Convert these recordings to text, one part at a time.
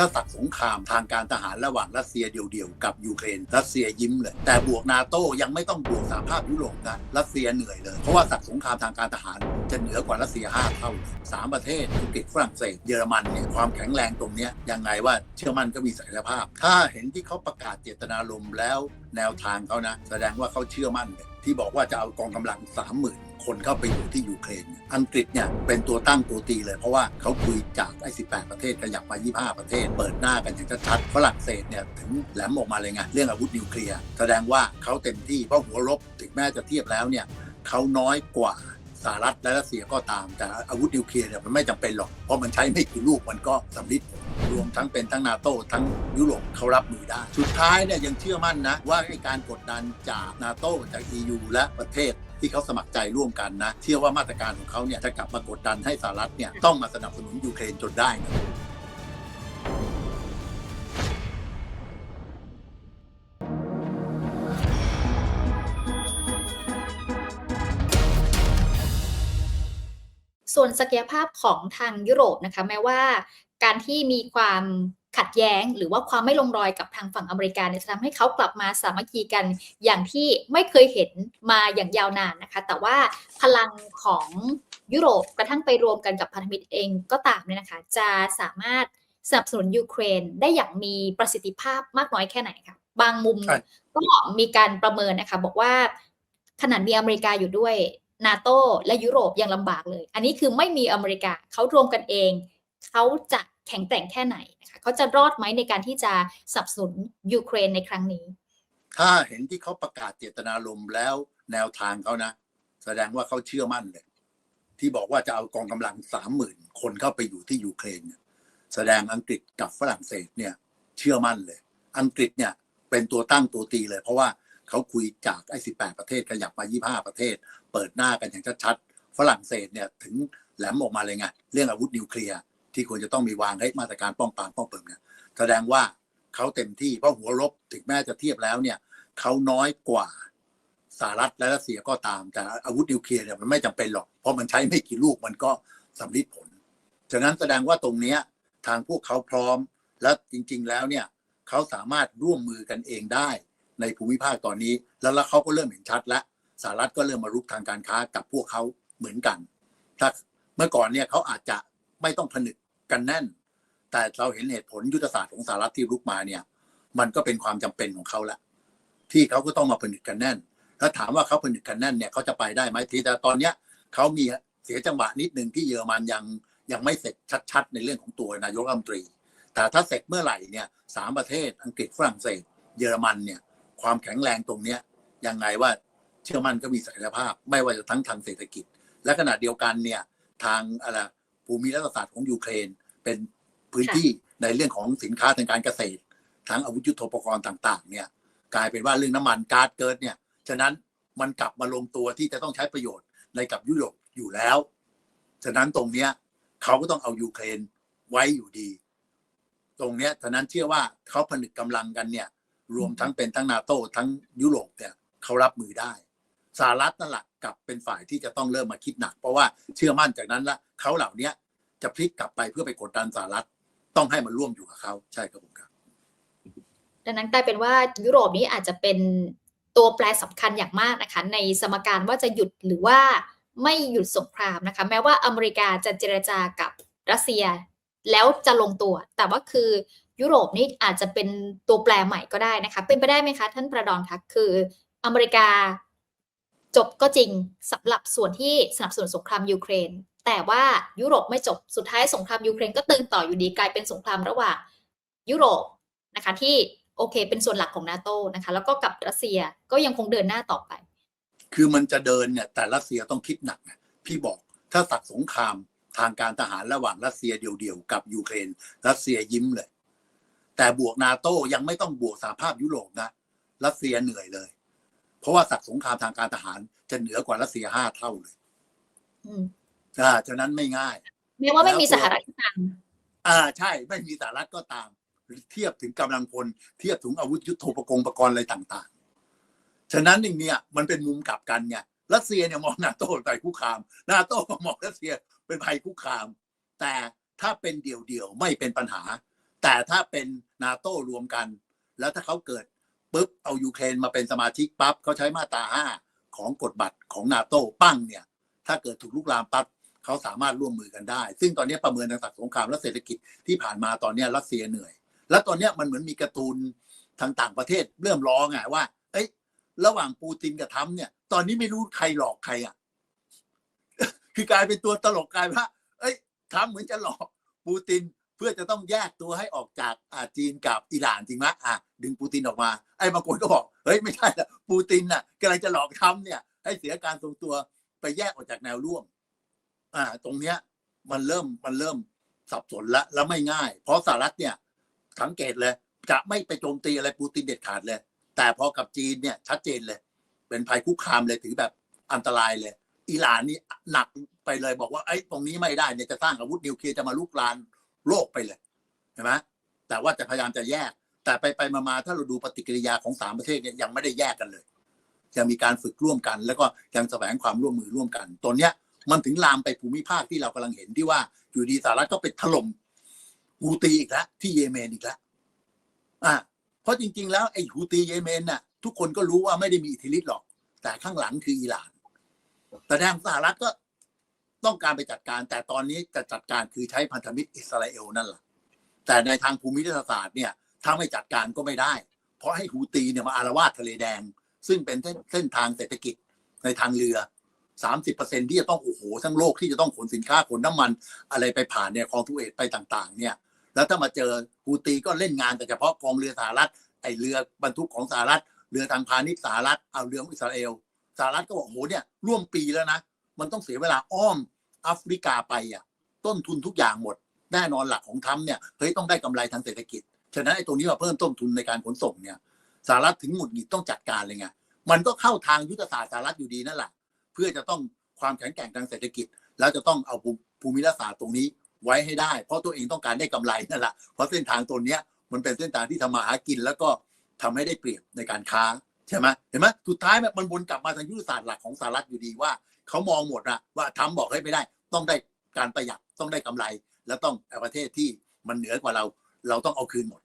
ถ้าตัดสงครามทางการทหารระหว่างรัสเซียเดี่ยวๆกับยูเครนรัสเซียยิ้มเลย แต่บวกนาโต้ยังไม่ต้องบวกสหภาพยุโรปนะรัสเซียเหนื่อยเลย เพราะว่าตัดสงครามทางการทหารจะเหนือกว่ารัสเซียห้าเท่าสามประเทศอังกฤษฝรั่งเศสเยอรมันเนี่ยความแข็งแรงตรงนี้ยังไงว่าเชื่อมั่นก็มีศักยภาพ ถ้าเห็นที่เขาประกาศเจตนารมณ์แล้วแนวทางเขานะ แสดงว่าเขาเชื่อมั่นเลยที่บอกว่าจะเอากองกำลังสามหมื่น คนเข้าไปอยู่ที่ยูเครนเนี่ยอังกฤษเนี่ยเป็นตัวตั้งตัวตีเลย เพราะว่าเขาคุยจากไอ้18 ประเทศขยับมา 25 ประเทศ เปิดหน้ากันอย่างชัดๆฝรั่งเศสเนี่ยถึงแหลมออกมาเลยไงเรื่องอาวุธนิวเคลียร์แสดงว่าเขาเต็มที่เพราะหัวรบถึงแม้จะเทียบแล้วเนี่ยเขาน้อยกว่าสหรัฐและรัสเซียก็ตาม แต่อาวุธนิวเคลียร์เนี่ยมันไม่จำเป็นหรอก เพราะมันใช้ไม่กี่ลูกมันก็สำลิดรวมทั้งเป็นทั้งนาโต้ทั้งยุโรปเขารับมือได้ สุดท้ายเนี่ยยังเชื่อมั่นนะ ว่าการกดดันจากนาโต้จาก EU และประเทศ ที่เขาสมัครใจร่วมกันนะ เชื่อว่ามาตรการของเขาเนี่ยจะกลับมากดดันให้สหรัฐเนี่ยต้องมาสนับสนุนยูเครนจนได้นะส่วนศักยภาพของทางยุโรปนะคะแม้ว่าการที่มีความ ขัดแย้ง หรือว่าความไม่ลงรอยกับทางฝั่งอเมริกาเนี่ยจะทำให้เขากลับมาสามัคคีกันอย่างที่ไม่เคยเห็นมาอย่างยาวนานนะคะ แต่ว่าพลังของยุโรปกระทั่งไปรวมกันกับพันธมิตรเองก็ตามเนี่ยนะคะ จะสามารถสนับสนุนยูเครนได้อย่างมีประสิทธิภาพมากน้อยแค่ไหนคะบางมุมใช่ก็มีการประเมินนะคะ บอกว่าขนาดมีอเมริกาอยู่ด้วยนาโตและยุโรปยังลำบากเลย อันนี้คือไม่มีอเมริกาเขารวมกันเอง เขาจะ แข็งแกร่งแค่ไหนนะคะเขาจะรอดไหมในการที่จะสับสนยูเครนในครั้งนี้ ถ้าเห็นที่เขาประกาศเจตนารมณ์แล้วแนวทางเขานะ แสดงว่าเขาเชื่อมั่นเลย ที่บอกว่าจะเอากองกำลังสามหมื่นคนเข้าไปอยู่ที่ยูเครนเนี่ยแสดงอังกฤษกับฝรั่งเศสเนี่ย เชื่อมั่นเลย อังกฤษเนี่ยเป็นตัวตั้งตัวตีเลย เพราะว่าเขาคุยจากไอ้18ประเทศขยับมา 25 ประเทศ เปิดหน้ากันอย่างชัดๆฝรั่งเศสเนี่ยถึงแหลมออกมาเลยไงเรื่องอาวุธนิวเคลียร์ ที่ควรจะต้องมีวางให้มาตรการป้องปรามป้องเปิมเนี่ยแสดงว่าเขาเต็มที่เพราะหัวรบถึงแม้จะเทียบแล้วเนี่ยเขาน้อยกว่าสหรัฐและรัสเซียก็ตาม แต่อาวุธนิวเคลียร์เนี่ยมันไม่จำเป็นหรอก เพราะมันใช้ไม่กี่ลูกมันก็สำลิดผลฉะนั้นแสดงว่าตรงเนี้ยทางพวกเขาพร้อมและจริง ๆ แล้วเนี่ยเขาสามารถร่วมมือกันเองได้ในภูมิภาคตอนนี้ แล้วแล้วเขาก็เริ่มเห็นชัดแล้วสหรัฐก็เริ่มมารุกทางการค้ากับพวกเขาเหมือนกัน ถ้าเมื่อก่อนเนี่ยเขาอาจจะไม่ต้องผนึก กันแน่น แต่เราเห็นเหตุผลยุทธศาสตร์ของสหรัฐที่รุกมาเนี่ย มันก็เป็นความจำเป็นของเขาละที่เขาก็ต้องมาผนึกกันแน่นถ้าถามว่าเขาผนึกกันแน่นเนี่ยเขาจะไปได้ไหมทีแต่ตอนเนี้ยเขามีเสียจังหวะนิดหนึ่งที่เยอรมันยังยังไม่เสร็จชัด ๆ ในเรื่องของตัวนายกรัฐมนตรี แต่ถ้าเสร็จเมื่อไหร่เนี่ยสามประเทศอังกฤษฝรั่งเศส เยอรมันเนี่ยความแข็งแรงตรงเนี้ยยังไงว่าเชื่อมั่นก็มีศักยภาพ ไม่ว่าจะทั้งทางเศรษฐกิจ และขณะเดียวกันเนี่ยทางอะไร ภูมิรัฐศาสตร์ของยูเครน เป็นพื้นที่ในเรื่องของสินค้าทางการเกษตร ทั้งอาวุธยุทโธปกรณ์ต่างๆ เนี่ย กลายเป็นว่าเรื่องน้ำมันก๊าซเกิดเนี่ยฉะนั้นมันกลับมาลงตัวที่จะต้องใช้ประโยชน์ในกับยุโรปอยู่แล้ว ฉะนั้นตรงเนี้ยเขาก็ต้องเอายูเครนไว้อยู่ดี ตรงเนี้ยฉะนั้นเชื่อว่าเขาผนึกกำลังกันเนี่ย รวมทั้งเป็นทั้งนาโต้ทั้งยุโรปเนี่ยเขารับมือได้สหรัฐนั่นแหละ กลับเป็นฝ่ายที่จะต้องเริ่มมาคิดหนัก เพราะว่าเชื่อมั่นจากนั้นละเขาเหล่าเนี้ยจะพลิกกลับไปเพื่อไปกดดันสหรัฐต้องให้มันร่วมอยู่กับเขาใช่ครับผมครับ ดังนั้นกลายเป็นว่ายุโรปนี้อาจจะเป็นตัวแปรสำคัญอย่างมากนะคะ ในสมการว่าจะหยุดหรือว่าไม่หยุดสงครามนะคะ แม้ว่าอเมริกาจะเจรจากับรัสเซีย แล้วจะลงตัว แต่ว่าคือยุโรปนี่อาจจะเป็นตัวแปรใหม่ก็ได้นะคะ เป็นไปได้ไหมคะ ท่านประดอนคะคืออเมริกา จบก็จริงสำหรับส่วนที่สนับสนุนสงครามยูเครน แต่ว่ายุโรปไม่จบสุดท้ายสงครามยูเครนก็ตึงต่ออยู่ดีกลายเป็นสงครามระหว่างยุโรปนะคะที่โอเค เป็นส่วนหลักของนาโตนะคะแล้วก็กับรัสเซียก็ยังคงเดินหน้าต่อไป คือมันจะเดินเนี่ยแต่รัสเซียต้องคิดหนักนะพี่บอกถ้าตัดสงครามทางการทหารระหว่างรัสเซียเดี่ยวๆกับยูเครน รัสเซียยิ้มเลย แต่บวกนาโต้ยังไม่ต้องบวกสหภาพยุโรปนะรัสเซียเหนื่อยเลย เพราะว่าสักสงครามทางการทหารจะเหนือกว่ารัสเซียห้าเท่าเลยอืมอ่าฉะนั้นไม่ง่ายแม้ว่าไม่มีสหรัฐก็ตามอ่าใช่ ไม่มีสหรัฐก็ตาม เทียบถึงกำลังพลเทียบถึงอาวุธยุทโธปกรณ์ปกรณ์อะไรต่างๆ ฉะนั้นอย่างเนี้ยมันเป็นมุมกลับกันไงรัสเซียเนี่ยมองนาโต้เป็นภัยคุกคาม นาโต้ก็มองรัสเซียเป็นภัยคุกคาม แต่ถ้าเป็นเดี่ยวๆไม่เป็นปัญหา แต่ถ้าเป็นนาโต้รวมกัน แล้วถ้าเขาเกิด ปุ๊บเอายูเครนมาเป็นสมาชิกปั๊บเขาใช้มาตราห้าของกฎบัตรของนาโต้ปั้งเนี่ย ถ้าเกิดถูกลุกลามปั๊บเขาสามารถร่วมมือกันได้ ซึ่งตอนนี้ประเมินทางศักดิ์สงครามและเศรษฐกิจที่ผ่านมาตอนนี้รัสเซียเหนื่อย แล้วตอนนี้มันเหมือนมีการ์ตูนทางต่างประเทศเริ่มร้องไงว่า เอ้ย ระหว่างปูตินกับทรัมเนี่ย ตอนนี้ไม่รู้ใครหลอกใครอะ คือกลายเป็นตัวตลกกลายว่า เอ้ยทรัมเหมือนจะหลอกปูติน เพื่อจะต้องแยกตัวให้ออกจากอ่าจีนกับอิหร่านจริงไหมอะดึงปูตินออกมา ไอ้บางคนก็บอกเฮ้ยไม่ใช่ละปูตินน่ะกำลังจะหลอกทรัมป์เนี่ย ให้เสียการทรงตัวไปแยกออกจากแนวร่วม อ่า ตรงเนี้ย มันเริ่มมันเริ่มสับสนละแล้วไม่ง่าย เพราะสหรัฐเนี่ยสังเกตเลย จะไม่ไปโจมตีอะไรปูตินเด็ดขาดเลย แต่พอกับจีนเนี่ย ชัดเจนเลย เป็นภัยคุกคามเลยถือแบบอันตรายเลยอิหร่านนี่หนักไปเลยบอกว่าไอ้ตรงนี้ไม่ได้เนี่ยจะสร้างอาวุธนิวเคลียร์จะมาลุกลาน โลกไปเลยเห็นไหมแต่ว่าจะพยายามจะแยก แต่ไปไปมาๆถ้าเราดูปฏิกิริยาของสามประเทศเนี่ยยังไม่ได้แยกกันเลยยังมีการฝึกร่วมกัน แล้วก็ยังแสวงความร่วมมือร่วมกันตัวเนี้ยมันถึงลามไปภูมิภาคที่เรากำลังเห็นที่ว่าอยู่ดีสหรัฐก็ไปถล่มฮูตีอีกแล้วที่เยเมนอีกแล้วอ่าเพราะจริง ๆ แล้วไอ้ฮูตีเยเมนน่ะ ทุกคนก็รู้ว่าไม่ได้มีอิทธิฤทธิ์หรอก แต่ข้างหลังคืออิหร่านแต่ทางสหรัฐก็ ต้องการไปจัดการ แต่ตอนนี้จะจัดการคือใช้พันธมิตรอิสราเอลนั่นแหละแต่ในทางภูมิรัฐศาสตร์เนี่ยถ้าไม่จัดการก็ไม่ได้ เพราะให้ฮูตีเนี่ยมาอารวาสทะเลแดง ซึ่งเป็นเส้นเส้นทางเศรษฐกิจในทางเรือสามสิบเปอร์เซ็นที่จะต้องโอ้โหทั้งโลกที่จะต้องขนสินค้าขนน้ำมันอะไรไปผ่านเนี่ยคลองทุเอตไปต่างๆ เนี่ย แล้วถ้ามาเจอฮูตีก็เล่นงานแต่เฉพาะกองเรือสหรัฐไอเรือบรรทุกของสหรัฐเรือทางพาณิชย์สหรัฐเอาเรือของอิสราเอลสหรัฐก็บอกโอ้โหเนี่ยร่วมปีแล้วนะ มันต้องเสียเวลาอ้อมแอฟริกาไปอะ ต้นทุนทุกอย่างหมด แน่นอนหลักของทรัมป์เนี่ยเฮ้ยต้องได้กำไรทางเศรษฐกิจ ฉะนั้นไอ้ตรงนี้มาเพิ่มต้นทุนในการขนส่งเนี่ยสหรัฐถึงหงุดหงิดต้องจัดการเลยไงมันก็เข้าทางยุทธศาสตร์สหรัฐอยู่ดีนั่นแหละเพื่อจะต้องความแข็งแกร่งทางเศรษฐกิจ แล้วจะต้องเอาภูมิรัฐศาสตร์ตรงนี้ไว้ให้ได้ เพราะตัวเองต้องการได้กำไรนั่นแหละเพราะเส้นทางตัวเนี้ยมันเป็นเส้นทางที่ทำมาหากินแล้วก็ทำให้ได้เปรียบในการค้า ใช่ไหมเห็นไหมสุดท้ายมันวนกลับมาทางยุทธศาสตร์หลักของสหรัฐอยู่ดีว่าเขามองหมดอะว่าทำบอกให้ไม่ได้ ต้องได้การประหยัดต้องได้กำไร แล้วต้องประเทศที่มันเหนือกว่าเรา เราต้องเอาคืนหมด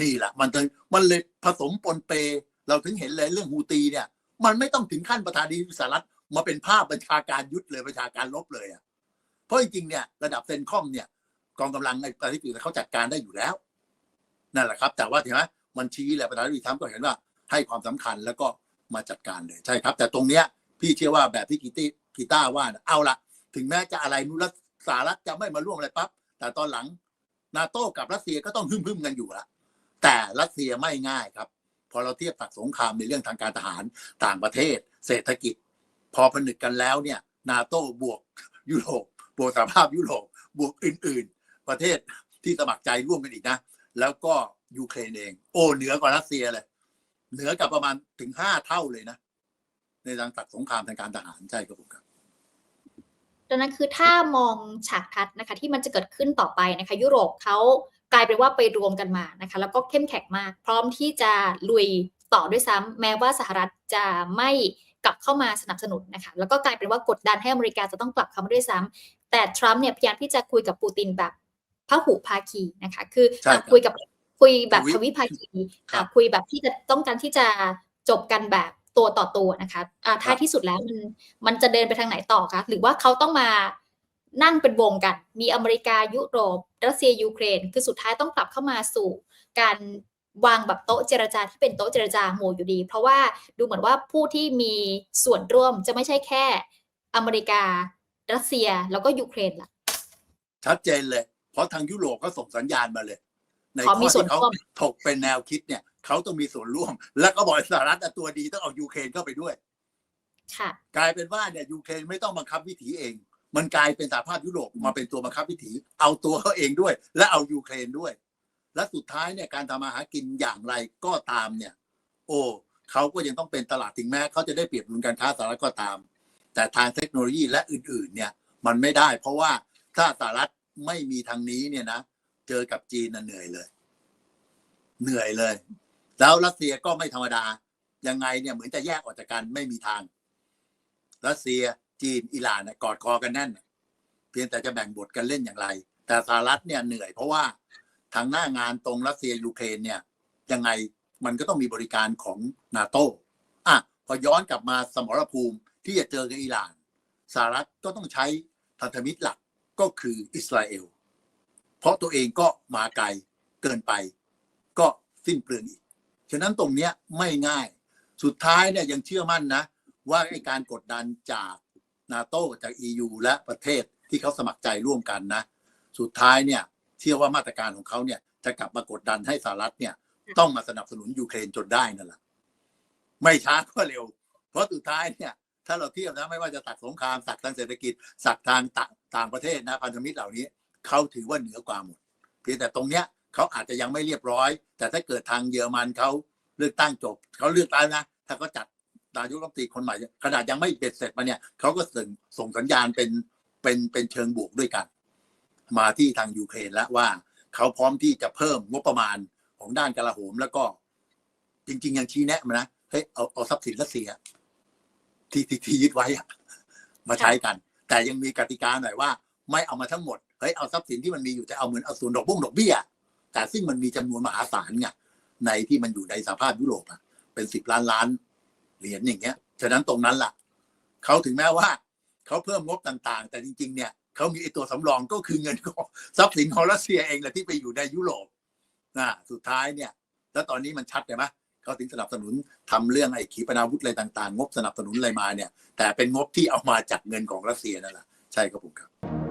นี่แหละมันถึงมันเลยผสมปนเป เราถึงเห็นเลยเรื่องฮูตีเนี่ย มันไม่ต้องถึงขั้นประธานาธิบดีสหรัฐมาเป็นภาพบัญชาการยุทธเลยประชาการลบเลยอะเพราะจริงๆเนี่ยระดับเซนคอมเนี่ย กองกำลังในประเทศอื่นเขาจัดการได้อยู่แล้ว นั่นแหละครับ แต่ว่าถึงไหมมันชี้แหละประธานาธิบดีทรัมก็เห็นว่า ให้ความสำคัญแล้วก็มาจัดการเลยใช่ครับ แต่ตรงเนี้ยพี่เชื่อว่าแบบที่กีตี้กีต้าว่านะเอาละถึงแม้จะอะไรนุรัสสหรัฐจะไม่มาร่วมอะไรปั๊บแต่ตอนหลังนาโต้กับรัสเซียก็ต้องพึ่มพึ่มกันอยู่ละแต่รัสเซียไม่ง่ายครับ พอเราเทียบตักสงครามในเรื่องทางการทหารต่างประเทศ เศรษฐกิจ พอผนึกกันแล้วเนี่ยนาโต้บวกยุโรปบวกสหภาพยุโรปบวกอื่น ๆ ประเทศที่สมัครใจร่วมกันอีกนะ แล้วก็ยูเครนเอง โอ้เหนือกว่ารัสเซียเลย เหนือกับประมาณถึงห้าเท่าเลยนะ ในทางตักสงครามทางการทหารใช่ครับผมครับดังนั้นคือถ้ามองฉากทัศน์นะคะ ที่มันจะเกิดขึ้นต่อไปนะคะ ยุโรปเขากลายเป็นว่าไปรวมกันมานะคะ แล้วก็เข้มแข็งมาก พร้อมที่จะลุยต่อด้วยซ้ำแม้ว่าสหรัฐจะไม่กลับเข้ามาสนับสนุนนะคะ แล้วก็กลายเป็นว่ากดดันให้อเมริกาจะต้องกลับเข้ามาด้วยซ้ำแต่ทรัมป์เนี่ยพยายามที่จะคุยกับปูตินแบบพหุภาคีนะคะ คือใช่ครับคุยกับ คุยแบบทวิทวิภาคีครัอะบคุยแบบที่จะต้องการที่จะจบกันแบบตัวต่อตัวนะคะอ่าท้ายครับที่สุดแล้วมันมันจะเดินไปทางไหนต่อคะหรือว่าเขาต้องมานั่งเป็นวงกัน มีอเมริกายุโรป รัสเซียยูเครน คือสุดท้ายต้องกลับเข้ามาสู่การวางแบบโต๊ะเจรจาที่เป็นโต๊ะเจรจาหมู่อยู่ดี เพราะว่าดูเหมือนว่าผู้ที่มีส่วนร่วมจะไม่ใช่แค่อเมริกา รัสเซียแล้วก็ยูเครนล่ะ ชัดเจนเลย เพราะทางยุโรปก็ส่งสัญญาณมาเลย ในขอข้มีอส่วนที่เขาร่วมถกเป็นแนวคิดเนี่ยเขาต้องมีส่วนร่วม แล้วก็บอกสหรัฐอะตัวดีต้องเอายูเครนเข้าไปด้วยค่ะกลายเป็นว่าเนี่ยยูเครนไม่ต้องบังคับวิถีเอง มันกลายเป็นสหภาพยุโรปมาเป็นตัวบังคับวิถี เอาตัวเขาเองด้วย และเอายูเครนด้วย และสุดท้ายเนี่ยการทำมาหากินอย่างไรก็ตามเนี่ย โอ้เขาก็ยังต้องเป็นตลาดถึงแม้เขาจะได้เปรียบดุลการค้าสหรัฐก็ตาม แต่ทางเทคโนโลยีและอื่น ๆ เนี่ย มันไม่ได้ เพราะว่าถ้าสหรัฐไม่มีทางนี้เนี่ยนะ เจอกับจีนน่ะเหนื่อยเลย เหนื่อยเลย แล้วรัสเซียก็ไม่ธรรมดา ยังไงเนี่ยเหมือนจะแยกออกจากกันไม่มีทาง รัสเซียจีนอิหร่านน่ะกอดคอกันแน่น เพียงแต่จะแบ่งบทกันเล่นอย่างไร แต่สหรัฐเนี่ยเหนื่อยเพราะว่าทางหน้างานตรงรัสเซียยูเครนเนี่ยยังไงมันก็ต้องมีบริการของนาโต้อะพอย้อนกลับมาสมรภูมิที่จะเจอกับอิหร่านสหรัฐก็ต้องใช้พันธมิตรหลักก็คืออิสราเอล เพราะตัวเองก็มาไกลเกินไป ก็สิ้นเปลืองอีก ฉะนั้นตรงเนี้ยไม่ง่าย สุดท้ายเนี่ยยังเชื่อมั่นนะ ว่าไอการกดดันจากนาโตจาก EU และประเทศที่เขาสมัครใจร่วมกันนะ สุดท้ายเนี่ยเชื่อว่ามาตรการของเขาเนี่ยจะกลับมากดดันให้สหรัฐเนี่ยต้องมาสนับสนุนยูเครนจนได้นั่นแหละไม่ช้าก็เร็ว เพราะสุดท้ายเนี่ยถ้าเราเทียบนะไม่ว่าจะตักสงครามสักทางเศรษฐกิจสักทางต่างประเทศนะพันธมิตรเหล่านี้ เขาถือว่าเหนือกว่าหมดเพียงแต่ตรงเนี้ยเขาอาจจะยังไม่เรียบร้อย แต่ถ้าเกิดทางเยอรมันเขาเลือกตั้งจบเขาเลือกตั้งนะถ้าเขาจัดนายกรัฐมนตรีคนใหม่ขนาดยังไม่เบ็ดเสร็จมาเนี่ยเขาก็ส่งส่งสัญญาณเป็นเป็นเป็นเชิงบวกด้วยกัน มาที่ทางยูเครนแล้วว่าเขาพร้อมที่จะเพิ่มงบประมาณของด้านกลาโหมแล้วก็ จริง ๆ ยังชี้แนะมานะเฮ้ยเอาเอาทรัพย์สินรัสเซียที่ที่ที่ยึดไว้อะมาใช้กัน แต่ยังมีกติกาหน่อยว่า ไม่เอามาทั้งหมด เฮ้ยเอาทรัพย์สินที่มันมีอยู่แต่เอาเหมือนเอาส่วนดอกบุ้งดอกเบี้ยแต่ซึ่งมันมีจำนวนมหาศาลไงในที่มันอยู่ในสภาพยุโรปอะเป็นสิบล้านล้านเหรียญอย่างเงี้ยฉะนั้นตรงนั้นล่ะเขาถึงแม้ว่าเขาเพิ่มงบต่างๆ แต่จริง ๆ เนี่ยเขามีไอตัวสำรองก็คือเงินของทรัพย์สินของรัสเซียเองแหละที่ไปอยู่ในยุโรปนะสุดท้ายเนี่ย แล้วตอนนี้มันชัดเลยไหมเขาถึงสนับสนุนทำเรื่องไอ้ขีปนาวุธอะไรต่าง ๆ งบสนับสนุนอะไรมาเนี่ย แต่เป็นงบที่เอามาจากเงินของรัสเซียนั่นแหละใช่ครับผมครับ